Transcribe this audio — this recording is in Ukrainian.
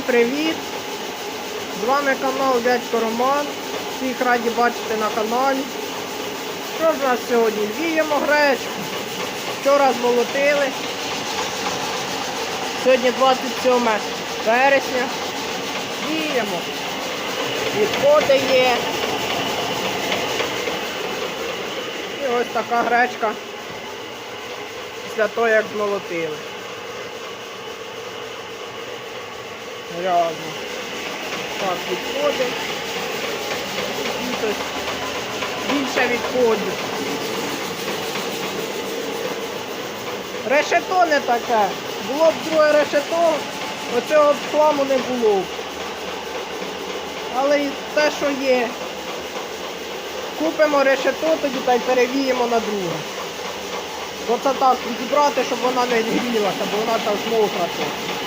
Всім привіт! З вами канал Дядько Роман. Всіх раді бачити на каналі. Що ж у нас сьогодні? Віємо гречку. Вчора змолотили. Сьогодні 27 вересня. Віємо. Відходи є. І ось така гречка після того, як змолотили. Грязно. Так, відходи. І тут більше відходів. Решето не таке. Було б друге решето, оцього б хламу не було. Але і те, що є. Купимо решето, тоді та й перевіємо на друге. Оце так відібрати, щоб вона не грілася, бо вона так мокра. трохи.